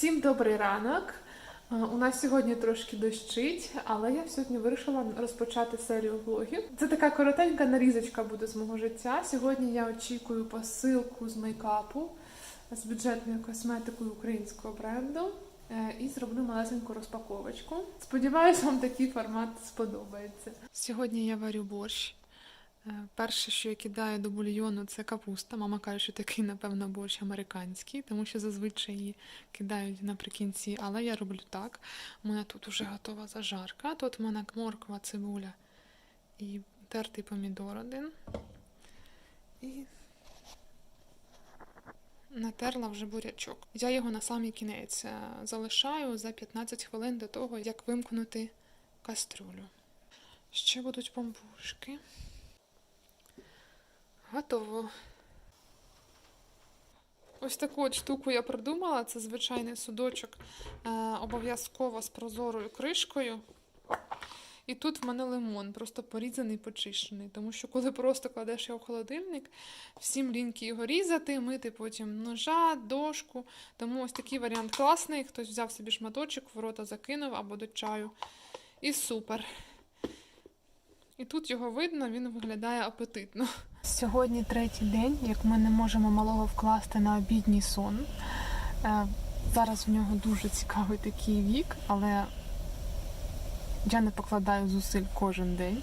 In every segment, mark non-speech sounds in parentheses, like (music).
Всім добрий ранок. Е, У нас сьогодні трошки дощить, але я сьогодні вирішила розпочати серію влогів. Це така коротенька нарізочка буде з мого життя. Сьогодні я очікую посилку з мейкапу з бюджетною косметикою українського бренду. Е, І зроблю малесеньку розпаковочку. Сподіваюсь, вам такий формат сподобається. Сьогодні я варю борщ. Е, Перше, що я кидаю до бульйону, це капуста. Мама каже, що такий, напевно, борщ американський, тому що зазвичай її кидають наприкінці, але я роблю так. У мене тут вже готова зажарка. Тут в мене морква, цибуля і тертий помідор один. І натерла вже бурячок. Я його на самий кінець е, залишаю за 15 хвилин до того, як вимкнути кастрюлю. Ще будуть бамбушки. Готово. Ось таку от штуку я придумала. Це звичайний судочок е, обов'язково з прозорою кришкою. І тут в мене лимон, просто порізаний, почищений. Тому що коли просто кладеш його в холодильник, всім ліньки його різати, мити потім ножа, дошку. Тому ось такий варіант класний. Хтось взяв собі шматочок, в рота закинув або до чаю. І супер. І тут його видно, він виглядає апетитно. Сьогодні третій день, як ми не можемо малого вкласти на обідній сон. Е, Зараз в нього дуже цікавий такий вік, але я не покладаю зусиль кожен день.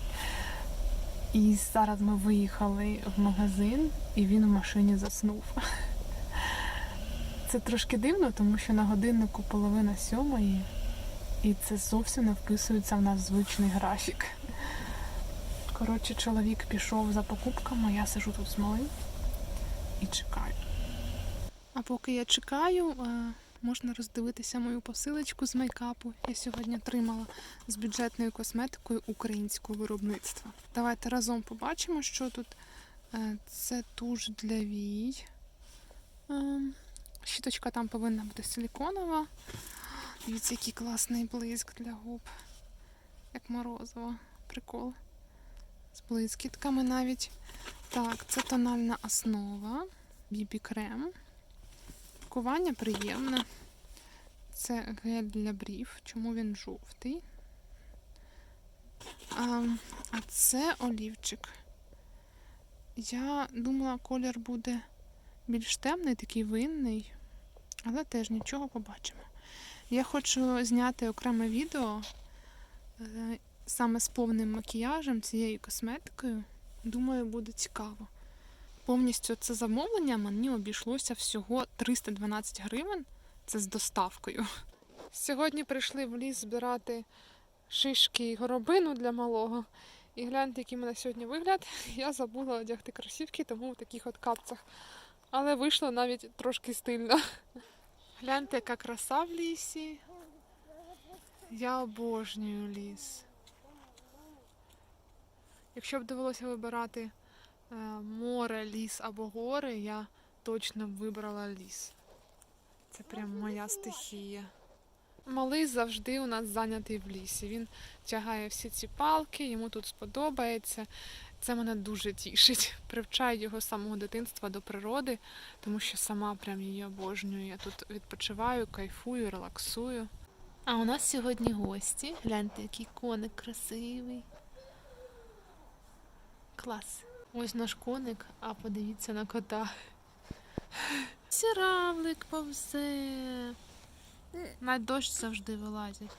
І зараз ми виїхали в магазин, і він в машині заснув. Це трошки дивно, тому що на годиннику половина сьомої, і це зовсім не вписується в наш звичний графік. Коротше, чоловік пішов за покупками, я сижу тут з малим і чекаю. А поки я чекаю, е, можна роздивитися мою посилочку з мейкапу. Я сьогодні отримала з бюджетною косметикою українського виробництва. Давайте разом побачимо, що тут. Е, Це туш для вій. Е, Щіточка там повинна бути силіконова. Дивіться, який класний блиск для губ. Як морозиво. Прикол з блискітками навіть. Так, це тональна основа, бібі-крем. Пакування приємне. Це гель для брів. Чому він жовтий? А, а це олівчик. Я думала, колір буде більш темний, такий винний, але теж нічого побачимо. Я хочу зняти окреме відео е, саме з повним макіяжем, цією косметикою. Думаю, буде цікаво. Повністю це замовлення мені обійшлося всього 312 гривень. Це з доставкою. Сьогодні прийшли в ліс збирати шишки і горобину для малого. І гляньте, який в мене сьогодні вигляд. (laughs) Я забула одягти кросівки, тому в таких от капцях. Але вийшло навіть трошки стильно. Гляньте, яка краса в лісі. Я обожнюю ліс. Якщо б довелося вибирати е, море, ліс або гори, я точно б вибрала ліс. Це прям моя стихія. Малий завжди у нас зайнятий в лісі. Він тягає всі ці палки, йому тут сподобається. Це мене дуже тішить. (laughs) Привчаю його з самого дитинства до природи, тому що сама прям її обожнюю. Я тут відпочиваю, кайфую, релаксую. А у нас сьогодні гості. Гляньте, який коник красивий. Клас. Ось наш коник, а подивіться на кота. Сіравлик повзе. На дощ завжди вилазять.